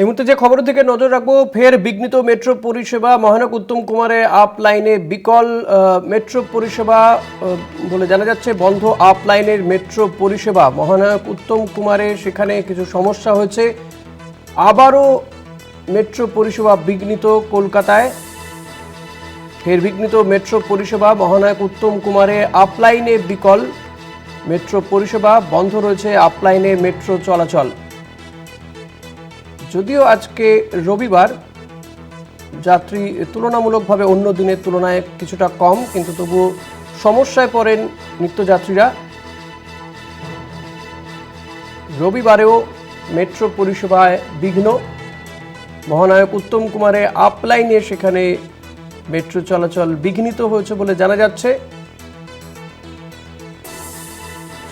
এই মুহূর্তে যে খবর থেকে নজর রাখব, ফের বিঘ্নিত মেট্রো পরিষেবা। মহানক উত্তম কুমারের আপ লাইনে বিকল মেট্রো পরিষেবা বলে জানা যাচ্ছে বন্ধ আপ লাইনের মেট্রো পরিষেবা। মহানায়ক উত্তম কুমারের সেখানে কিছু সমস্যা হয়েছে। আবারও মেট্রো পরিষেবা বিঘ্নিত কলকাতায়। ফের বিঘ্নিত মেট্রো পরিষেবা। মহানায়ক উত্তম কুমারের আপলাইনে বিকল মেট্রো পরিষেবা। বন্ধ রয়েছে আপলাইনে মেট্রো চলাচল। যদিও আজকে রবিবার, যাত্রী তুলনামূলকভাবে অন্য দিনের তুলনায় কিছুটা কম, কিন্তু তবুও সমস্যায় পড়েন নিত্যযাত্রীরা। রবিবারেও মেট্রো পরিষেবায় বিঘ্ন। মহানায়ক উত্তম কুমারের আপলাইনে সেখানে মেট্রো চলাচল বিঘ্নিত হয়েছে বলে জানা যাচ্ছে।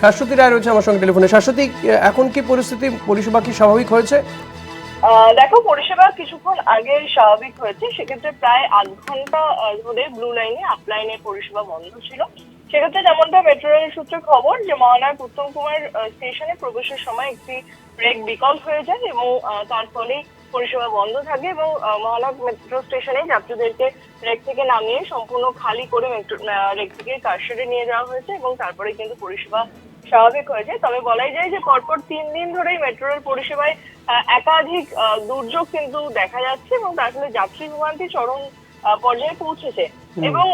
শাশ্বতী রায় রয়েছে আমার সঙ্গে টেলিফোনে। শাশ্বতী, এখন কি পরিস্থিতি? পরিষেবা কি স্বাভাবিক হয়েছে? দেখো, পরিষেবা কিছুক্ষণ আগে স্বাভাবিক হয়েছে। সেক্ষেত্রে প্রায় আধ ঘণ্টা ধরে ব্লু লাইনে আপ লাইনে পরিষেবা বন্ধ ছিল। সেক্ষেত্রে যেমনটা মেট্রো রেল সূত্রে খবর যে, মহানায়ক উত্তম কুমার স্টেশনে প্রবেশের সময় একটি ব্রেক বিকল হয়ে যায় এবং তার ফলে পরিষেবা বন্ধ থাকে এবং মহানায়ক মেট্রো স্টেশনে যাত্রীদেরকে রেক থেকে নামিয়ে সম্পূর্ণ খালি করে মেট্রো রেক থেকে কারশেডে নিয়ে যাওয়া হয়েছে এবং তারপরে কিন্তু পরিষেবা স্বাভাবিক হয়েছে। তবে বলাই যায় যে পরপর তিন দিন ধরেই মেট্রো রেল পরিষেবায় একাধিক দুর্যোগ কিন্তু দেখা যাচ্ছে এবং তার ফলে যাত্রী ভোগান্তি চরম পর্যায়ে পৌঁছেছে। এবং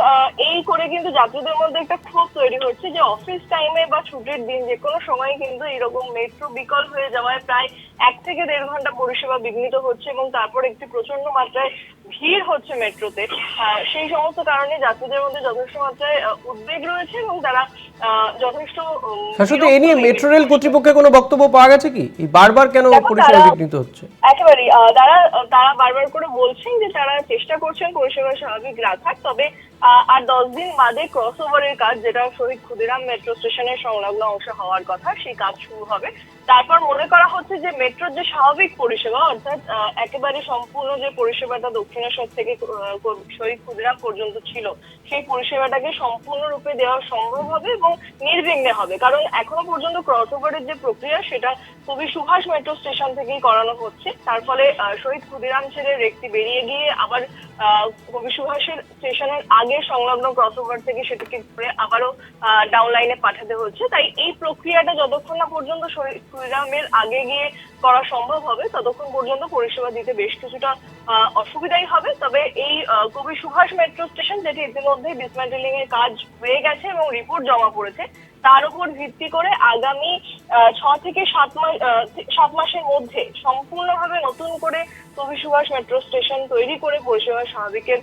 এই করে কিন্তু যাত্রীদের মধ্যে একটা ক্ষোভ তৈরি হচ্ছে যে অফিস টাইমে বা ছুটির দিন যে কোনো সময় কিন্তু এরকম মেট্রো বিকল হয়ে যাওয়ায় প্রায় এক থেকে দেড় ঘণ্টা পরিষেবা বিঘ্নিত হচ্ছে এবং তারপর একটি প্রচণ্ড মাত্রায় ভিড় হচ্ছে মেট্রোতে। সেই সমস্ত কারণে যাত্রীদের মধ্যে যথেষ্ট মাত্রায় উদ্বেগ রয়েছে এবং তারা যথেষ্ট উম, শাশ্বতী এ নিয়ে মেট্রো রেল কর্তৃপক্ষের কোনো বক্তব্য পাওয়া গেছে কি? বারবার কেন পরিষেবা তারা- বিঘ্নিত হচ্ছে? একেবারেই আহ, তারা তারা বারবার করে বলছেন যে তারা চেষ্টা করছেন পরিষেবা স্বাভাবিক রাখার তবে আর দশ দিন বাদে ক্রস ওভারের কাজ যেটা শহীদ ক্ষুদিরাম মেট্রো স্টেশনের সংলগ্ন অংশ হওয়ার কথা, সেই কাজ শুরু হবে। তারপর মনে করা হচ্ছে যে মেট্রোর যে স্বাভাবিক পরিষেবা, অর্থাৎ একেবারে সম্পূর্ণ যে পরিষেবাটা দক্ষিণেশ্বর থেকে শহীদ ক্ষুদিরাম পর্যন্ত ছিল, সেই পরিষেবাটাকে সম্পূর্ণরূপে দেওয়া সম্ভব হবে এবং নির্বিঘ্নে হবে। কারণ এখনও পর্যন্ত ক্রস ওভারের যে প্রক্রিয়া, সেটা কবি সুভাষ মেট্রো স্টেশন থেকেই করানো হচ্ছে। তার ফলে শহীদ ক্ষুদিরাম ছেড়ে রেকটি বেরিয়ে গিয়ে আবার কবি সুভাষের স্টেশনের আগে সংলগ্ন ক্রসওভার থেকে সেটাকে ঘুরে আবারও ডাউন লাইনে পাঠাতে হচ্ছে। তাই এই প্রক্রিয়াটা যতক্ষণ না পর্যন্ত শরীর ক্ষুদিরামের আগে গিয়ে করা সম্ভব হবে, ততক্ষণ পর্যন্ত পরিষেবা দিতে বেশ কিছুটা অসুবিধাই হবে। তবে এই কবি সুভাষ মেট্রো স্টেশন, যেটি ইতিমধ্যে ডিসম্যান্টেলিং এর কাজ হয়ে গেছে এবং রিপোর্ট জমা পড়েছে, তার উপর ভিত্তি করে আগামী ছ থেকে সাত মাস সাত মাসের মধ্যে সম্পূর্ণভাবে নতুন করে কবি সুভাষ মেট্রো স্টেশন তৈরি করে পরিষেবা স্বাভাবিকের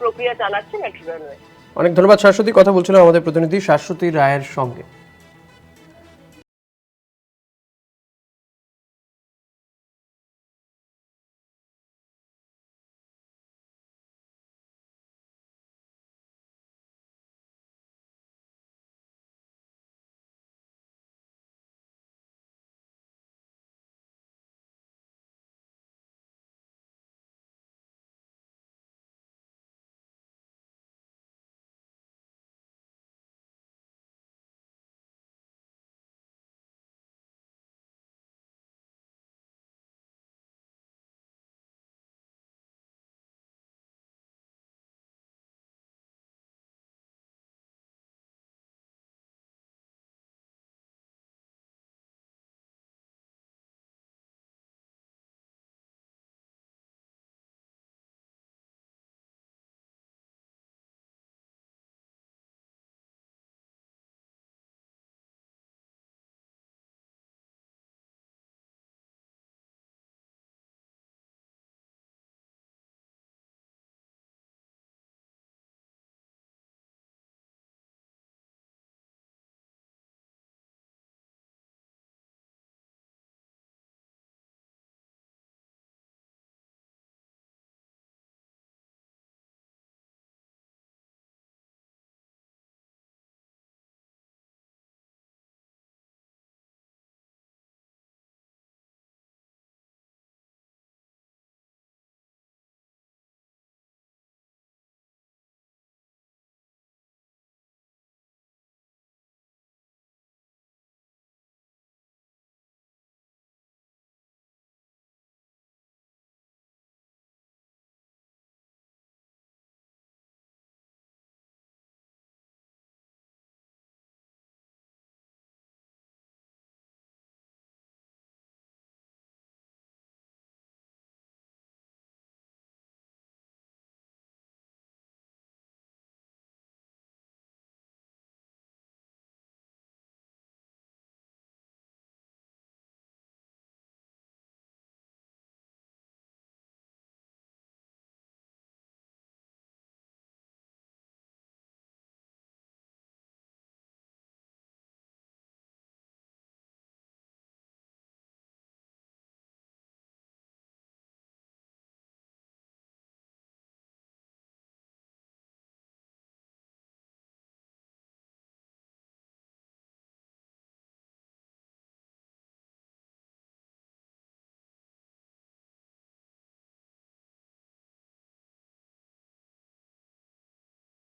প্রক্রিয়া চালাচ্ছে মেট্রো রেলওয়ে। অনেক ধন্যবাদ শাশ্বতী। কথা বলছিলাম আমাদের প্রতিনিধি শাশ্বতী রায়ের সঙ্গে।